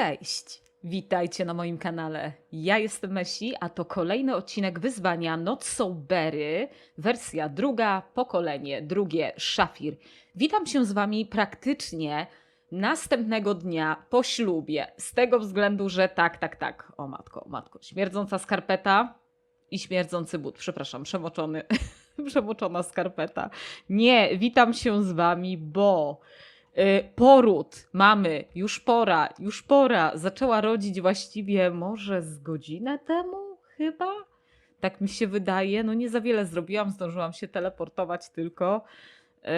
Cześć! Witajcie na moim kanale. Ja jestem Messi, a to kolejny odcinek wyzwania Not So Berry, wersja druga, pokolenie drugie, Szafir. Witam się z wami praktycznie następnego dnia po ślubie, z tego względu, że tak, tak, tak, o matko, o matko, śmierdząca skarpeta i śmierdzący but, przepraszam, przemoczony, przemoczona skarpeta. Nie, witam się z wami, bo... Y, Poród mamy, już pora, już pora. Zaczęła rodzić właściwie może z godzinę temu, chyba. Tak mi się wydaje. No nie za wiele zrobiłam, zdążyłam się teleportować tylko. Y,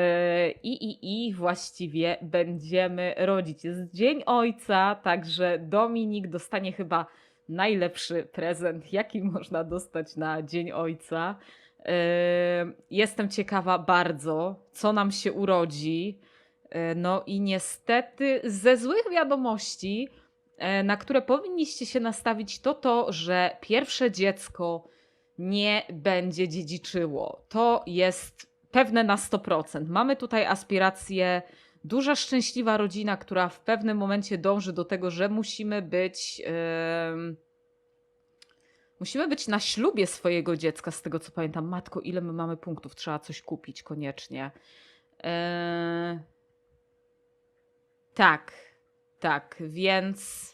I, i, I właściwie będziemy rodzić. Jest Dzień Ojca, także Dominik dostanie chyba najlepszy prezent, jaki można dostać na Dzień Ojca. Y, Jestem ciekawa bardzo, co nam się urodzi. E, No i niestety ze złych wiadomości, e, na które powinniście się nastawić, to to, że pierwsze dziecko nie będzie dziedziczyło. To jest pewne na 100%. Mamy tutaj aspirację, duża szczęśliwa rodzina, która w pewnym momencie dąży do tego, że musimy być. em, Musimy być na ślubie swojego dziecka, z tego co pamiętam. Matko, ile my mamy punktów? Trzeba coś kupić koniecznie. Eee, tak, tak, więc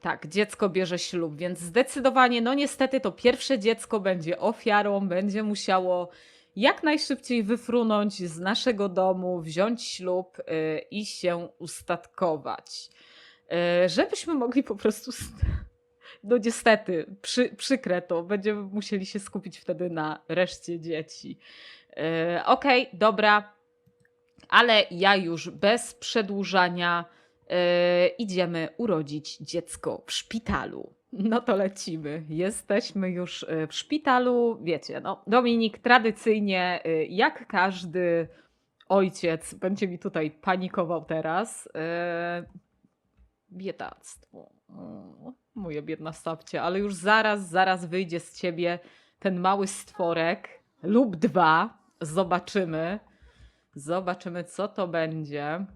tak, dziecko bierze ślub, więc zdecydowanie, no niestety to pierwsze dziecko będzie ofiarą, będzie musiało jak najszybciej wyfrunąć z naszego domu, wziąć ślub y, i się ustatkować. Y, żebyśmy mogli po prostu. st- No niestety, przy, przykre to, będziemy musieli się skupić wtedy na reszcie dzieci. Y, Okej, dobra, ale ja już bez przedłużania e, idziemy urodzić dziecko w szpitalu. No to lecimy. Jesteśmy już e, w szpitalu. Wiecie, no, Dominik tradycyjnie, e, jak każdy ojciec, będzie mi tutaj panikował teraz. E, biedactwo. O, moje biedna stawcie, ale już zaraz, zaraz wyjdzie z ciebie ten mały stworek lub dwa. Zobaczymy. Zobaczymy, co to będzie.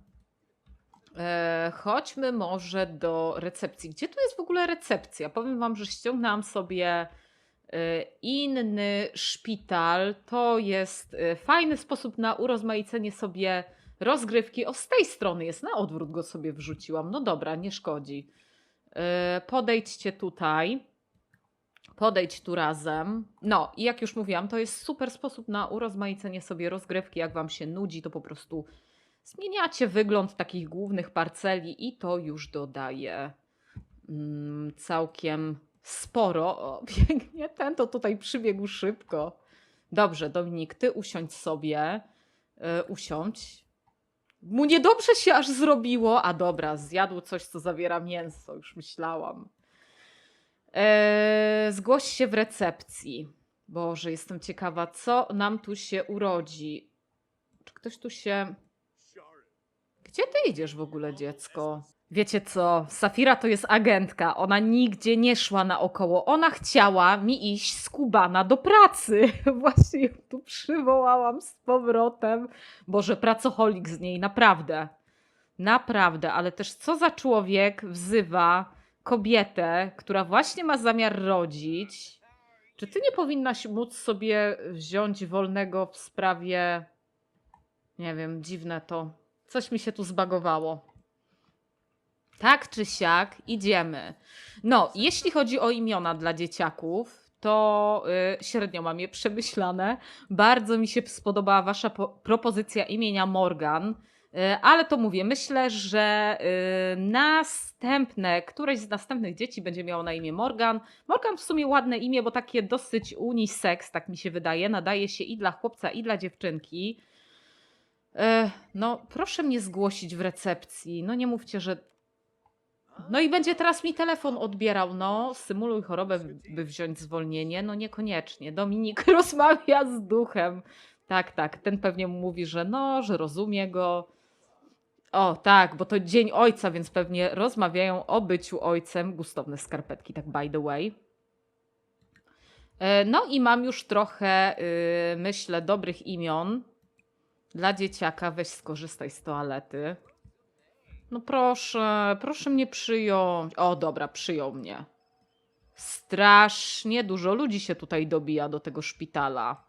E, chodźmy może do recepcji. Gdzie tu jest w ogóle recepcja? Powiem Wam, że ściągnęłam sobie e, inny szpital. To jest e, fajny sposób na urozmaicenie sobie rozgrywki. O, z tej strony jest, na odwrót go sobie wrzuciłam. No dobra, nie szkodzi. Podejdźcie tutaj. Podejdź tu razem. No, i jak już mówiłam, to jest super sposób na urozmaicenie sobie rozgrywki. Jak wam się nudzi, to po prostu zmieniacie wygląd takich głównych parceli i to już dodaje mm, całkiem sporo. O, pięknie, ten to tutaj przybiegł szybko. Dobrze, Dominik, ty usiądź sobie. Yy, usiądź. Mu niedobrze się aż zrobiło. A dobra, zjadł coś, co zawiera mięso, już myślałam. Eee, zgłoś się w recepcji. Boże, jestem ciekawa, co nam tu się urodzi. Czy ktoś tu się. Gdzie ty idziesz w ogóle, dziecko? Wiecie co? Safira to jest agentka. Ona nigdzie nie szła naokoło. Ona chciała mi iść skubana do pracy. Właśnie ją tu przywołałam z powrotem. Boże, pracocholik z niej, naprawdę. Naprawdę, ale też co za człowiek wzywa kobietę, która właśnie ma zamiar rodzić. Czy ty nie powinnaś móc sobie wziąć wolnego w sprawie. Nie wiem, dziwne to. Coś mi się tu zbagowało. Tak czy siak, idziemy. No, jeśli chodzi o imiona dla dzieciaków, to y, średnio mam je przemyślane. Bardzo mi się spodobała Wasza po- propozycja imienia Morgan. Y, Ale to mówię, myślę, że y, następne, któreś z następnych dzieci będzie miało na imię Morgan. Morgan w sumie ładne imię, bo takie dosyć unisex, tak mi się wydaje. Nadaje się i dla chłopca, i dla dziewczynki. E, No, proszę mnie zgłosić w recepcji. No nie mówcie, że. No i będzie teraz mi telefon odbierał. No, symuluj chorobę, by wziąć zwolnienie. No niekoniecznie. Dominik rozmawia z duchem. Tak, tak. Ten pewnie mówi, że no, że rozumie go. O, tak, bo to dzień ojca, więc pewnie rozmawiają o byciu ojcem. Gustowne skarpetki, tak by the way. E, No i mam już trochę, y, myślę, dobrych imion dla dzieciaka. Weź skorzystaj z toalety. No proszę, proszę mnie przyjąć. O, dobra, przyjął mnie. Strasznie dużo ludzi się tutaj dobija do tego szpitala.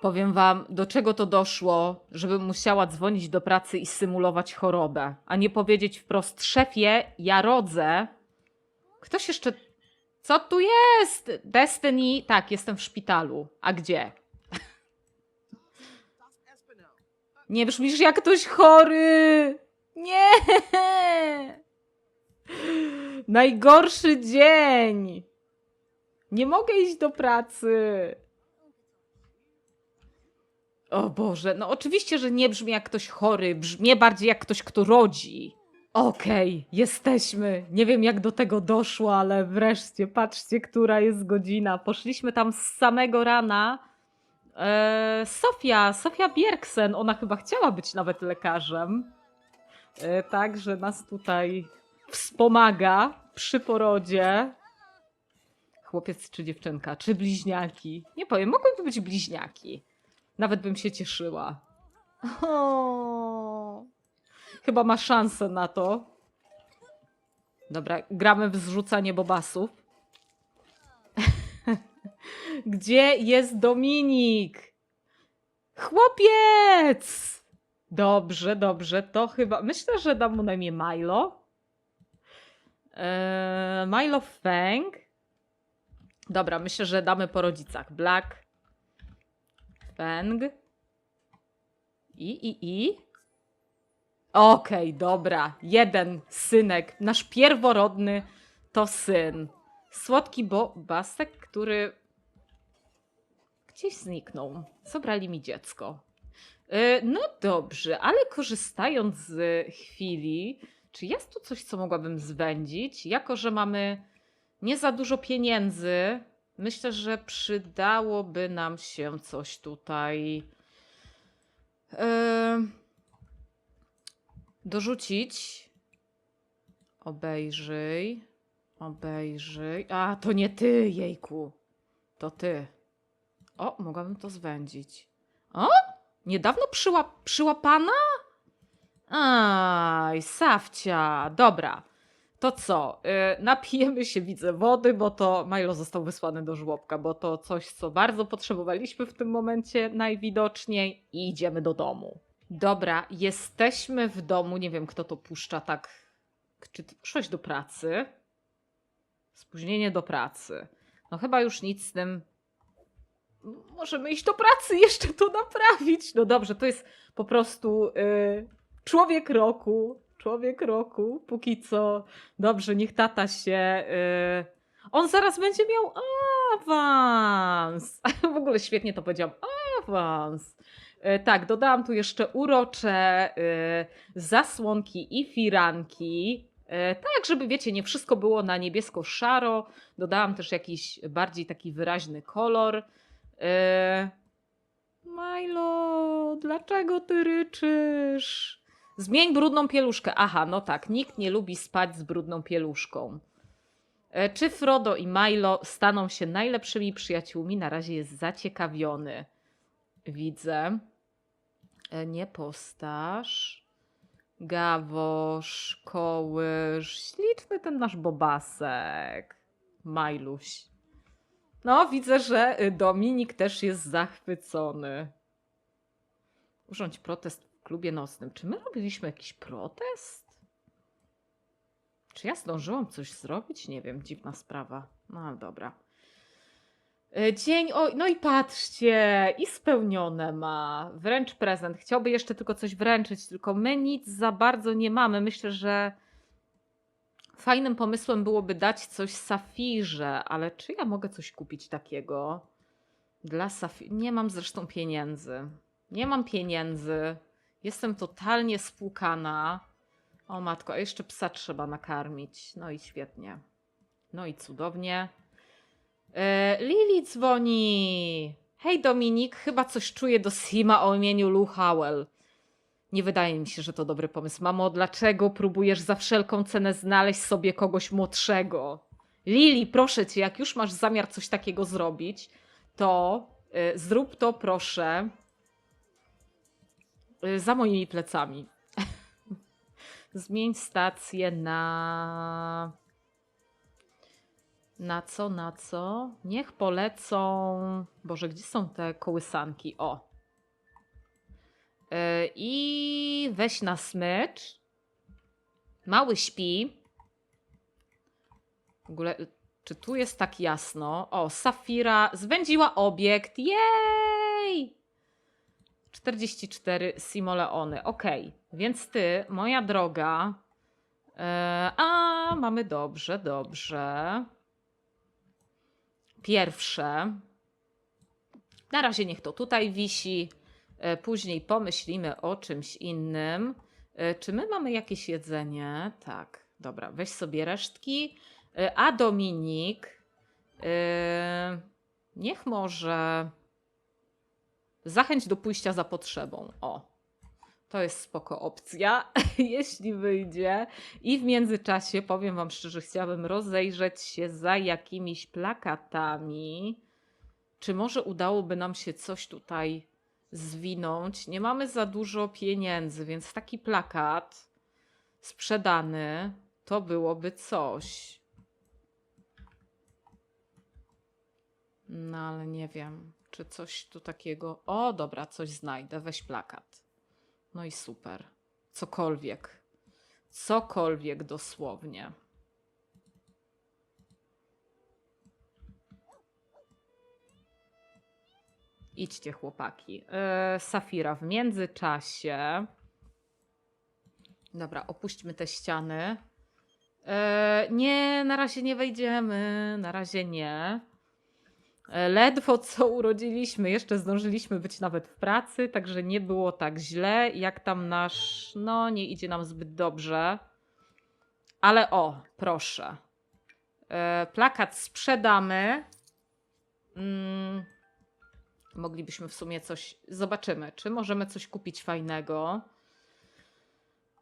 Powiem wam, do czego to doszło, żebym musiała dzwonić do pracy i symulować chorobę, a nie powiedzieć wprost, szefie, ja rodzę. Ktoś jeszcze. Co tu jest? Destiny? Tak, jestem w szpitalu. A gdzie? Nie brzmisz jak ktoś chory. Nie! Najgorszy dzień. Nie mogę iść do pracy. O Boże, no oczywiście, że nie brzmi jak ktoś chory, brzmi bardziej jak ktoś, kto rodzi. Okej, jesteśmy. Nie wiem jak do tego doszło, ale wreszcie, patrzcie, która jest godzina. Poszliśmy tam z samego rana. Eee, Sofia, Sofia Bierksen, ona chyba chciała być nawet lekarzem. E, Także nas tutaj wspomaga przy porodzie. Chłopiec czy dziewczynka, czy bliźniaki? Nie powiem, mogłyby być bliźniaki. Nawet bym się cieszyła. O, chyba ma szansę na to. Dobra, gramy w zrzucanie bobasów. Gdzie jest Dominik? Chłopiec! Dobrze, dobrze, to chyba. Myślę, że dam mu na imię Milo. Eee, Milo Fang. Dobra, myślę, że damy po rodzicach. Black. Fang. I, i, i. Okej, dobra. Jeden synek. Nasz pierworodny to syn. Słodki bobasek, który gdzieś zniknął. Zabrali mi dziecko. E, No dobrze, ale korzystając z chwili, czy jest tu coś, co mogłabym zwędzić? Jako, że mamy nie za dużo pieniędzy, myślę, że przydałoby nam się coś tutaj e, dorzucić. Obejrzyj, obejrzyj. A, to nie ty, jejku. To ty. O, mogłabym to zwędzić. O, Niedawno przyła, przyłapana? Aj, Safcia. Dobra. To co? Yy, napijemy się, widzę, wody, bo to Milo został wysłany do żłobka, bo to coś, co bardzo potrzebowaliśmy w tym momencie najwidoczniej i idziemy do domu. Dobra, jesteśmy w domu. Nie wiem, kto to puszcza tak. Czy ty poszłeś do pracy? Spóźnienie do pracy. No chyba już nic z tym możemy iść do pracy jeszcze to naprawić. No dobrze, to jest po prostu y, człowiek roku. Człowiek roku, póki co. Dobrze, niech tata się. Y, on zaraz będzie miał awans. W ogóle świetnie to powiedziałam. Awans. Y, tak, dodałam tu jeszcze urocze y, zasłonki i firanki. Y, tak, żeby wiecie, nie wszystko było na niebiesko-szaro. Dodałam też jakiś bardziej taki wyraźny kolor. Eee, Milo, dlaczego ty ryczysz? Zmień brudną pieluszkę. Aha, no tak, nikt nie lubi spać z brudną pieluszką. E, Czy Frodo i Milo staną się najlepszymi przyjaciółmi? Na razie jest zaciekawiony. Widzę. E, Nie postaż. Gawosz, kołysz. Śliczny ten nasz bobasek. Majluś. No, widzę, że y, Dominik też jest zachwycony. Urządź protest klubie nocnym. Czy my robiliśmy jakiś protest? Czy ja zdążyłam coś zrobić? Nie wiem, dziwna sprawa. No dobra. Y, Dzień, oj, no i patrzcie, i spełnione ma. Wręcz prezent. Chciałby jeszcze tylko coś wręczyć, tylko my nic za bardzo nie mamy. Myślę, że Fajnym pomysłem byłoby dać coś Safirze, ale czy ja mogę coś kupić takiego dla Safir? Nie mam zresztą pieniędzy. Nie mam pieniędzy. Jestem totalnie spłukana. O matko, a jeszcze psa trzeba nakarmić. No i świetnie. No i cudownie. E, Lili dzwoni. Hej Dominik, chyba coś czuję do Sima o imieniu Lou Howell. Nie wydaje mi się, że to dobry pomysł. Mamo, dlaczego próbujesz za wszelką cenę znaleźć sobie kogoś młodszego? Lili, proszę cię, jak już masz zamiar coś takiego zrobić, to y, zrób to proszę za moimi plecami. Zmień stację na. Na co, na co? Niech polecą. Boże, gdzie są te kołysanki? O. Yy, I weź na smycz. Mały śpi. W ogóle, czy tu jest tak jasno? O, Safira zwędziła obiekt. Jej! 44 simoleony. Ok, więc ty, moja droga. E, a, mamy dobrze, dobrze. Pierwsze. Na razie niech to tutaj wisi. E, później pomyślimy o czymś innym. E, czy my mamy jakieś jedzenie? Tak, dobra, weź sobie resztki. A Dominik, niech może zachęć do pójścia za potrzebą. O, to jest spoko opcja, jeśli wyjdzie. I w międzyczasie, powiem Wam szczerze, chciałabym rozejrzeć się za jakimiś plakatami. Czy może udałoby nam się coś tutaj zwinąć? Nie mamy za dużo pieniędzy, więc taki plakat sprzedany to byłoby coś. No ale nie wiem, czy coś tu takiego. O, dobra, coś znajdę. Weź plakat. No i super. Cokolwiek. Cokolwiek dosłownie. Idźcie, chłopaki. Yy, Safira, w międzyczasie. Dobra, opuśćmy te ściany. Yy, nie, na razie nie wejdziemy. Na razie nie. E, Ledwo co urodziliśmy, jeszcze zdążyliśmy być nawet w pracy, także nie było tak źle. Jak tam nasz, no nie idzie nam zbyt dobrze. Ale o, proszę. E, plakat sprzedamy. Mm, moglibyśmy w sumie coś. Zobaczymy, czy możemy coś kupić fajnego.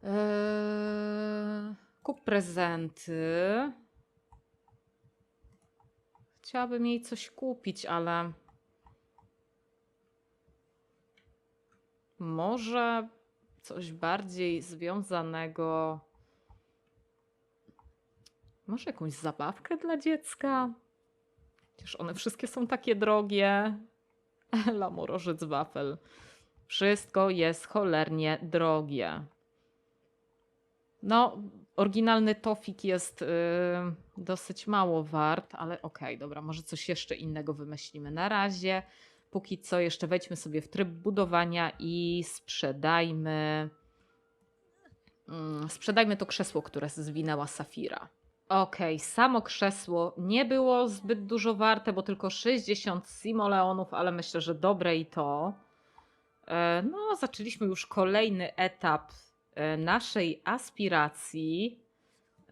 E, kup prezenty. Chciałabym jej coś kupić, ale. Może coś bardziej związanego. Może jakąś zabawkę dla dziecka? Przecież one wszystkie są takie drogie. Ela morożec wafel. Wszystko jest cholernie drogie. No, oryginalny tofik jest y, dosyć mało wart, ale okej, okay, dobra, może coś jeszcze innego wymyślimy. Na razie, póki co, jeszcze wejdźmy sobie w tryb budowania i sprzedajmy. Mm, sprzedajmy to krzesło, które zwinęła Safira. Okej, okay, samo krzesło nie było zbyt dużo warte, bo tylko 60 simoleonów, ale myślę, że dobre i to. E, no, zaczęliśmy już kolejny etap naszej aspiracji.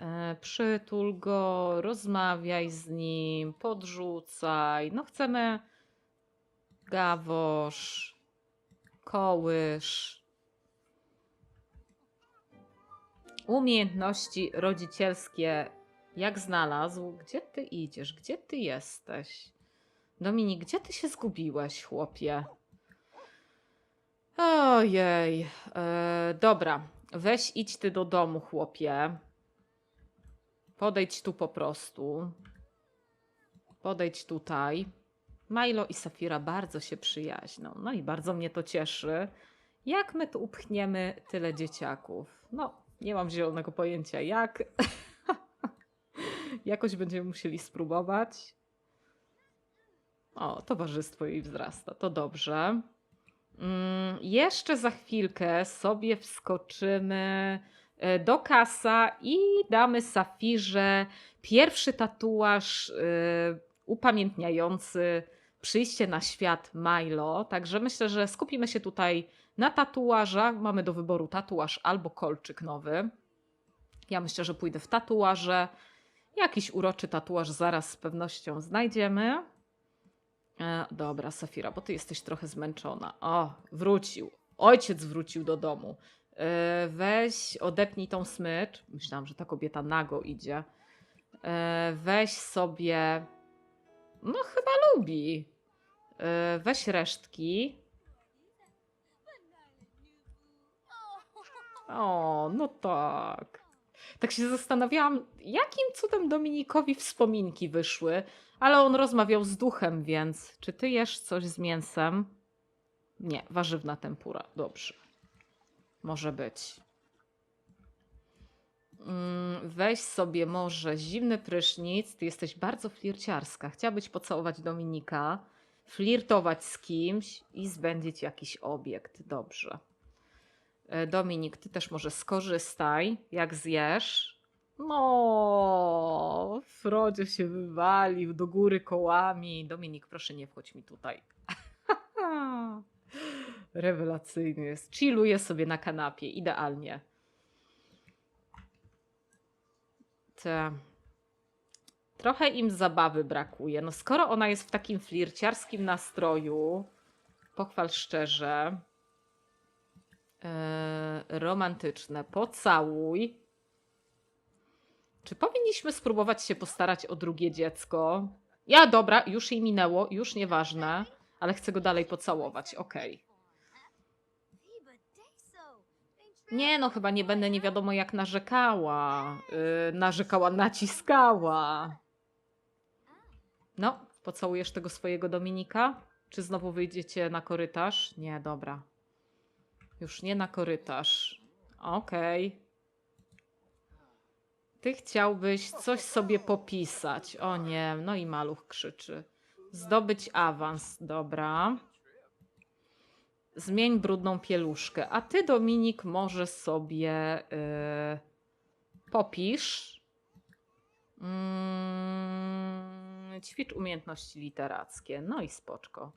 E, przytul go, rozmawiaj z nim, podrzucaj. No chcemy gawosz, kołysz. Umiejętności rodzicielskie jak znalazł. Gdzie ty idziesz? Gdzie ty jesteś? Dominik, gdzie ty się zgubiłeś, chłopie? Ojej. E, dobra, weź idź ty do domu, chłopie. Podejdź tu po prostu. Podejdź tutaj. Milo i Safira bardzo się przyjaźnią. No i bardzo mnie to cieszy. Jak my tu upchniemy tyle dzieciaków? No, nie mam zielonego pojęcia jak. Jakoś będziemy musieli spróbować. O, towarzystwo jej wzrasta. To dobrze. Mm, jeszcze za chwilkę sobie wskoczymy e, do kasa i damy Safirze pierwszy tatuaż e, upamiętniający przyjście na świat Milo. Także myślę, że skupimy się tutaj na tatuażach. Mamy do wyboru tatuaż albo kolczyk nowy. Ja myślę, że pójdę w tatuaże. Jakiś uroczy tatuaż zaraz z pewnością znajdziemy. E, dobra, Safira, bo ty jesteś trochę zmęczona. O, wrócił. Ojciec wrócił do domu. E, weź, odepnij tą smycz. Myślałam, że ta kobieta nago idzie. E, weź sobie. No, chyba lubi. E, weź resztki. O, no tak. Tak się zastanawiałam, jakim cudem Dominikowi wspominki wyszły, ale on rozmawiał z duchem, więc czy ty jesz coś z mięsem? Nie, warzywna tempura. Dobrze. Może być. Mm, Weź sobie może zimny prysznic. Ty jesteś bardzo flirciarska. Chciałabyś pocałować Dominika, flirtować z kimś i zbędzić jakiś obiekt. Dobrze. E, Dominik, ty też może skorzystaj, jak zjesz. No, Frodzie się wywalił do góry kołami. Dominik, proszę nie wchodź mi tutaj. Rewelacyjny jest. Chilluje sobie na kanapie, idealnie. Te. Trochę im zabawy brakuje. No skoro ona jest w takim flirciarskim nastroju, pochwal szczerze, e, romantyczne, pocałuj. Czy powinniśmy spróbować się postarać o drugie dziecko? Ja, dobra, już jej minęło, już nieważne, ale chcę go dalej pocałować, okej. Nie, no chyba nie będę nie wiadomo jak narzekała. Yy, narzekała, naciskała. No, pocałujesz tego swojego Dominika? Czy znowu wyjdziecie na korytarz? Nie, dobra. Już nie na korytarz. Okej. Ty chciałbyś coś sobie popisać. O nie, no i maluch krzyczy. Zdobyć awans, dobra. Zmień brudną pieluszkę. A ty, Dominik, może sobie yy, popisz. Mm, ćwicz umiejętności literackie. No i spoczko.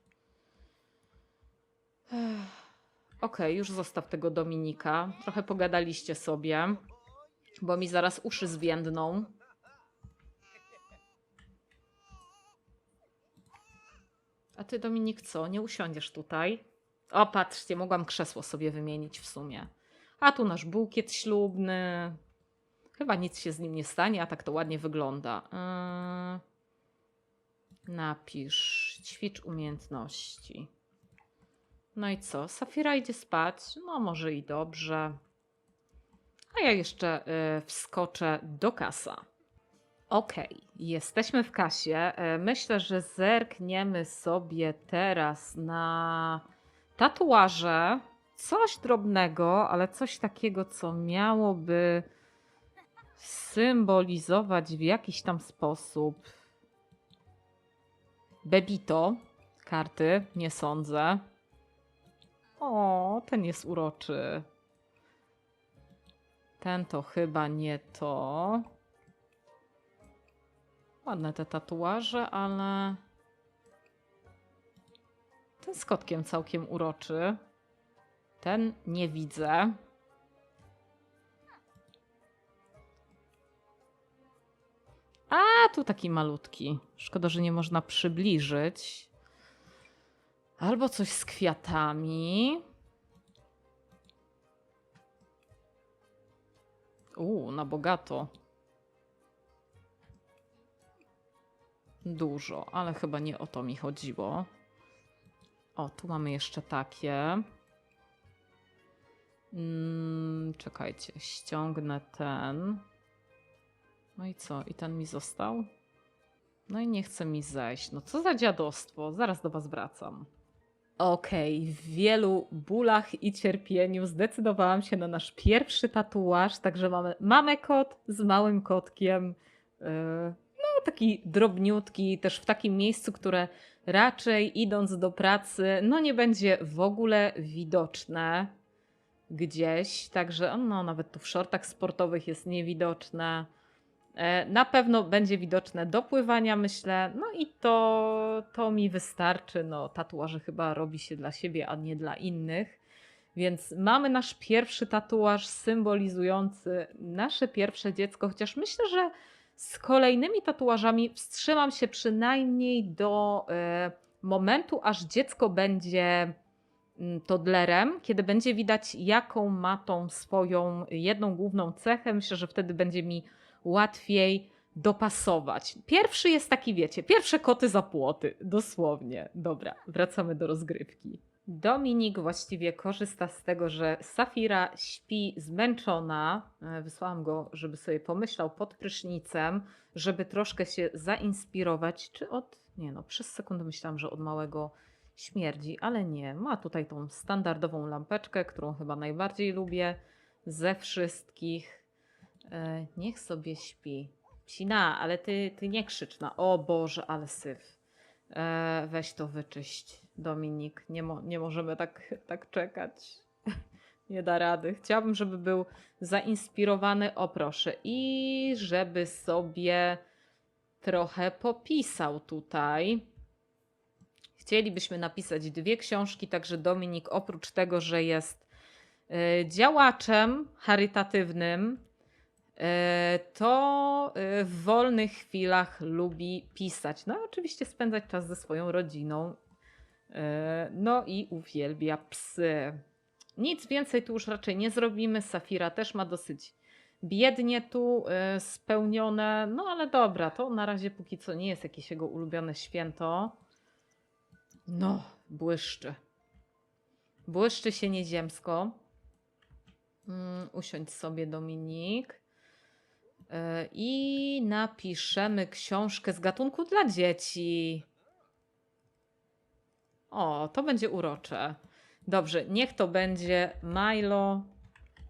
Okej, już zostaw tego Dominika. Trochę pogadaliście sobie, bo mi zaraz uszy zwiędną. A ty, Dominik, co? Nie usiądziesz tutaj? O, patrzcie, mogłam krzesło sobie wymienić w sumie. A tu nasz bukiet ślubny. Chyba nic się z nim nie stanie, a tak to ładnie wygląda. Yy... Napisz, ćwicz umiejętności. No i co? Safira idzie spać? No, może i dobrze. A ja jeszcze yy, wskoczę do kasa. Okej, jesteśmy w kasie. Yy, Myślę, że zerkniemy sobie teraz na tatuaże. Coś drobnego, ale coś takiego, co miałoby symbolizować w jakiś tam sposób. Bebito. Karty, nie sądzę. O, ten jest uroczy. Ten to chyba nie to. Ładne te tatuaże, ale ten z kotkiem całkiem uroczy. Ten nie widzę. A, tu taki malutki. Szkoda, że nie można przybliżyć. Albo coś z kwiatami. U, na bogato. Dużo, ale chyba nie o to mi chodziło. O, tu mamy jeszcze takie. Mm, czekajcie, ściągnę ten. No i co? I ten mi został? No i nie chce mi zejść. No co za dziadostwo? Zaraz do was wracam. Okej, w wielu bólach i cierpieniu zdecydowałam się na nasz pierwszy tatuaż, także mamy mamę kot z małym kotkiem. Yy, no, taki drobniutki, też w takim miejscu, które raczej idąc do pracy, no nie będzie w ogóle widoczne gdzieś. Także no, nawet tu w shortach sportowych jest niewidoczne. E, Na pewno będzie widoczne do pływania, myślę. No i to, to mi wystarczy. No, tatuaże chyba robi się dla siebie, a nie dla innych. Więc mamy nasz pierwszy tatuaż symbolizujący nasze pierwsze dziecko, chociaż myślę, że z kolejnymi tatuażami wstrzymam się przynajmniej do e, momentu, aż dziecko będzie mm, toddlerem, kiedy będzie widać, jaką ma tą swoją jedną główną cechę. Myślę, że wtedy będzie mi łatwiej dopasować. Pierwszy jest taki, wiecie, pierwsze koty za płoty, dosłownie. Dobra, wracamy do rozgrywki. Dominik właściwie korzysta z tego, że Safira śpi zmęczona. E, Wysłałam go, żeby sobie pomyślał pod prysznicem, żeby troszkę się zainspirować. Czy od. Nie no, przez sekundę myślałam, że od małego śmierdzi, ale nie. Ma tutaj tą standardową lampeczkę, którą chyba najbardziej lubię ze wszystkich. E, niech sobie śpi. Psina, ale ty, ty nie krzycz na. O Boże, ale syf. E, weź to wyczyść, Dominik. Nie, mo- nie możemy tak, tak czekać. Nie da rady. Chciałabym, żeby był zainspirowany, o proszę, i żeby sobie trochę popisał tutaj. Chcielibyśmy napisać dwie książki, także Dominik, oprócz tego, że jest e, działaczem charytatywnym, to e, w wolnych chwilach lubi pisać. No, oczywiście spędzać czas ze swoją rodziną. E, No i uwielbia psy. Nic więcej tu już raczej nie zrobimy. Safira też ma dosyć biednie tu e, spełnione. No ale dobra, to na razie póki co nie jest jakieś jego ulubione święto. No, błyszczy. Błyszczy się nieziemsko. Mm, usiądź sobie, Dominik. I napiszemy książkę z gatunku dla dzieci. O, to będzie urocze. Dobrze, niech to będzie Milo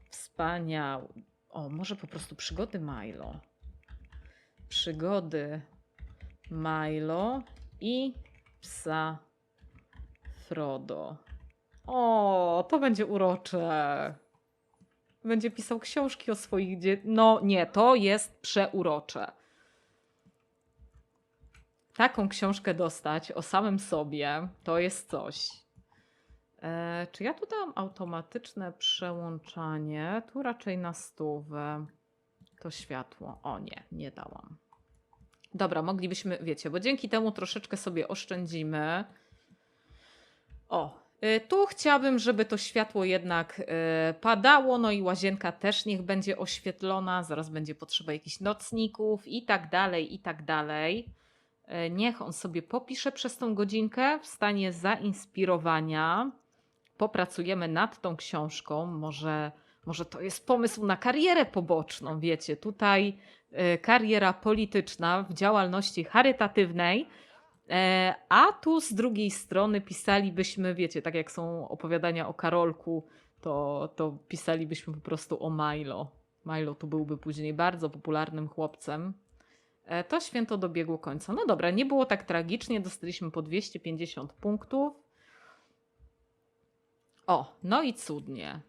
wspaniały. O, może po prostu przygody Milo. Przygody Milo i psa Frodo. O, to będzie urocze. Będzie pisał książki o swoich dzieciach. No nie, to jest przeurocze. Taką książkę dostać o samym sobie to jest coś. E, czy ja tu dałam automatyczne przełączanie? Tu raczej na stówę. To światło. O nie, nie dałam. Dobra, moglibyśmy, wiecie, bo dzięki temu troszeczkę sobie oszczędzimy. O, tu chciałabym, żeby to światło jednak y, padało, no i łazienka też niech będzie oświetlona, zaraz będzie potrzeba jakichś nocników i tak dalej, i tak dalej. Y, Niech on sobie popisze przez tą godzinkę w stanie zainspirowania. Popracujemy nad tą książką. Może, może to jest pomysł na karierę poboczną, wiecie. Tutaj kariera polityczna w działalności charytatywnej. E, A tu z drugiej strony pisalibyśmy, wiecie, tak jak są opowiadania o Karolku, to, to pisalibyśmy po prostu o Milo. Milo tu byłby później bardzo popularnym chłopcem. E, To święto dobiegło końca. No dobra, nie było tak tragicznie, dostaliśmy po 250 punktów. O, no i cudnie.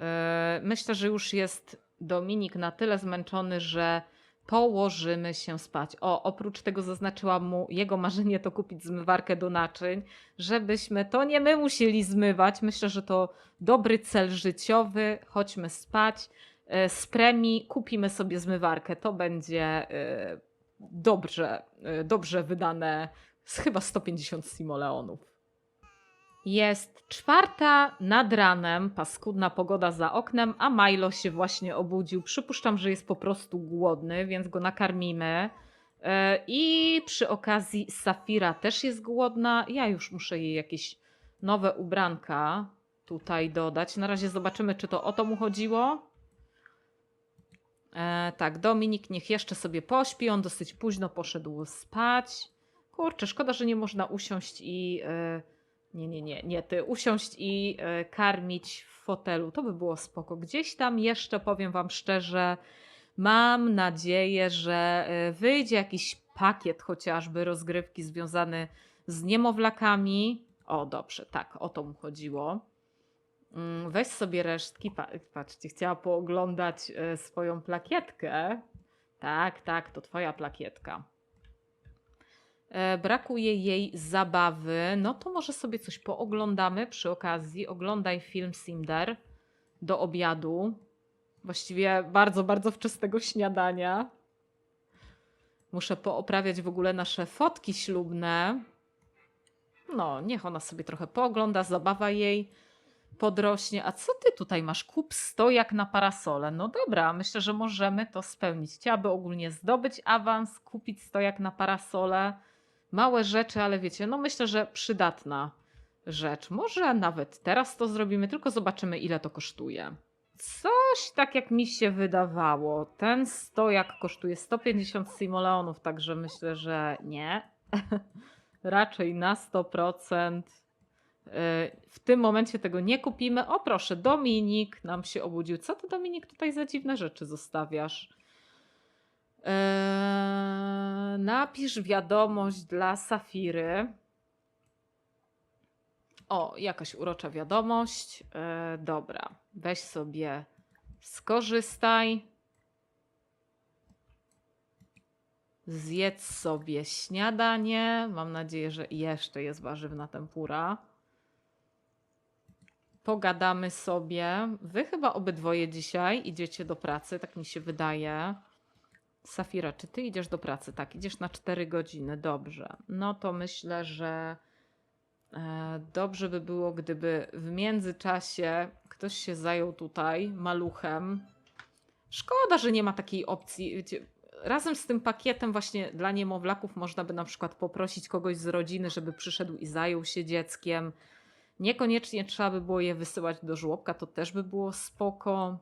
E, Myślę, że już jest Dominik na tyle zmęczony, że położymy się spać. O, oprócz tego zaznaczyłam mu jego marzenie to kupić zmywarkę do naczyń, żebyśmy to nie my musieli zmywać. Myślę, że to dobry cel życiowy. Chodźmy spać. E, Z premii kupimy sobie zmywarkę. To będzie e, dobrze, e, dobrze wydane chyba 150 simoleonów. Jest czwarta nad ranem, paskudna pogoda za oknem, a Milo się właśnie obudził. Przypuszczam, że jest po prostu głodny, więc go nakarmimy. E, I przy okazji Safira też jest głodna. Ja już muszę jej jakieś nowe ubranka tutaj dodać. Na razie zobaczymy, czy to o to mu chodziło. E, tak, Dominik niech jeszcze sobie pośpi. On dosyć późno poszedł spać. Kurczę, szkoda, że nie można usiąść i. E, nie, nie, nie, nie, ty usiąść i e, karmić w fotelu. To by było spoko. Gdzieś tam jeszcze powiem Wam szczerze, mam nadzieję, że e, wyjdzie jakiś pakiet chociażby rozgrywki związany z niemowlakami. O, dobrze, tak, o to mu chodziło. Mm, Weź sobie resztki. Pa- Patrzcie, chciała pooglądać e, swoją plakietkę. Tak, tak, to twoja plakietka. E, Brakuje jej zabawy. No to może sobie coś pooglądamy przy okazji. Oglądaj film Cinder do obiadu. Właściwie bardzo, bardzo wczesnego śniadania. Muszę pooprawiać w ogóle nasze fotki ślubne. No, niech ona sobie trochę poogląda, zabawa jej podrośnie. A co ty tutaj masz? Kup stojak na parasole. No dobra, myślę, że możemy to spełnić. Chciałaby ogólnie zdobyć awans, kupić stojak na parasole. Małe rzeczy, ale wiecie, no myślę, że przydatna rzecz. Może nawet teraz to zrobimy, tylko zobaczymy, ile to kosztuje. Coś tak jak mi się wydawało. Ten stojak kosztuje 150 simoleonów, także myślę, że nie. Raczej na 100%. Yy, W tym momencie tego nie kupimy. O proszę, Dominik nam się obudził. Co ty Dominik tutaj za dziwne rzeczy zostawiasz? Eee, napisz wiadomość dla Safiry. O, jakaś urocza wiadomość. Eee, dobra, weź sobie, skorzystaj. Zjedz sobie śniadanie. Mam nadzieję, że jeszcze jest warzywna tempura. Pogadamy sobie. Wy chyba obydwoje dzisiaj idziecie do pracy, tak mi się wydaje. Safira, czy ty idziesz do pracy? Tak, idziesz na 4 godziny. Dobrze. No to myślę, że e, dobrze by było, gdyby w międzyczasie ktoś się zajął tutaj maluchem. Szkoda, że nie ma takiej opcji. Wiecie, razem z tym pakietem właśnie dla niemowlaków można by na przykład poprosić kogoś z rodziny, żeby przyszedł i zajął się dzieckiem. Niekoniecznie trzeba by było je wysyłać do żłobka, to też by było spoko.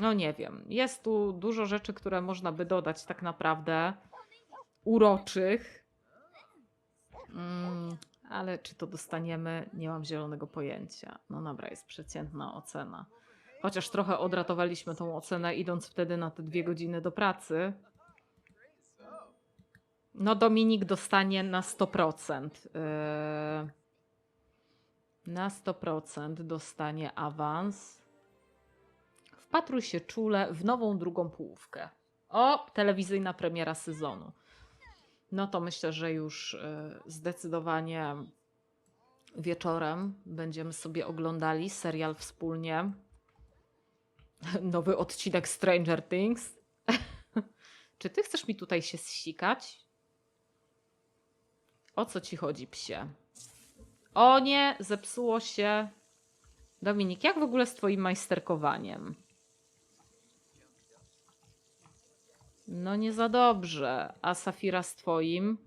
No nie wiem. Jest tu dużo rzeczy, które można by dodać tak naprawdę uroczych. Mm, ale czy to dostaniemy? Nie mam zielonego pojęcia. No dobra, jest przeciętna ocena. Chociaż trochę odratowaliśmy tą ocenę, idąc wtedy na te dwie godziny do pracy. No, Dominik dostanie na 100%. Yy, na 100% dostanie awans. Wpatruj się czule w nową drugą połówkę. O, telewizyjna premiera sezonu. No to myślę, że już y, zdecydowanie wieczorem będziemy sobie oglądali serial wspólnie. Nowy odcinek Stranger Things. Czy ty chcesz mi tutaj się zsikać? O co ci chodzi, psie? O nie, zepsuło się. Dominik, jak w ogóle z twoim majsterkowaniem? No nie za dobrze. A Safira z twoim?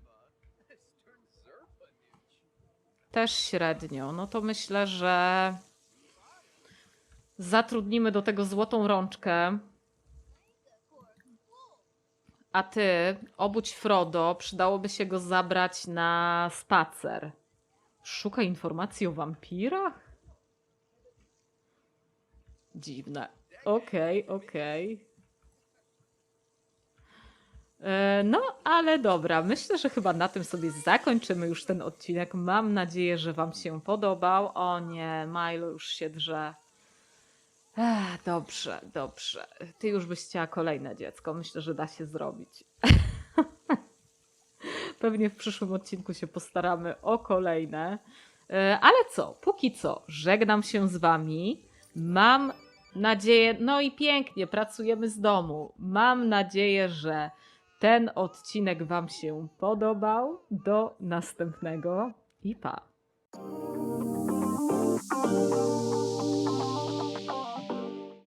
Też średnio. No to myślę, że zatrudnimy do tego złotą rączkę. A ty, obudź Frodo, przydałoby się go zabrać na spacer. Szuka informacji o wampirach? Dziwne. Okej, okej. E, No, ale dobra, myślę, że chyba na tym sobie zakończymy już ten odcinek. Mam nadzieję, że Wam się podobał. O nie, Milo już się drze. Ech, dobrze, dobrze. Ty już byś chciała kolejne dziecko. Myślę, że da się zrobić. Pewnie w przyszłym odcinku się postaramy o kolejne. E, Ale co, póki co, żegnam się z Wami. Mam nadzieję, no i pięknie, pracujemy z domu. Mam nadzieję, że ten odcinek Wam się podobał. Do następnego i pa.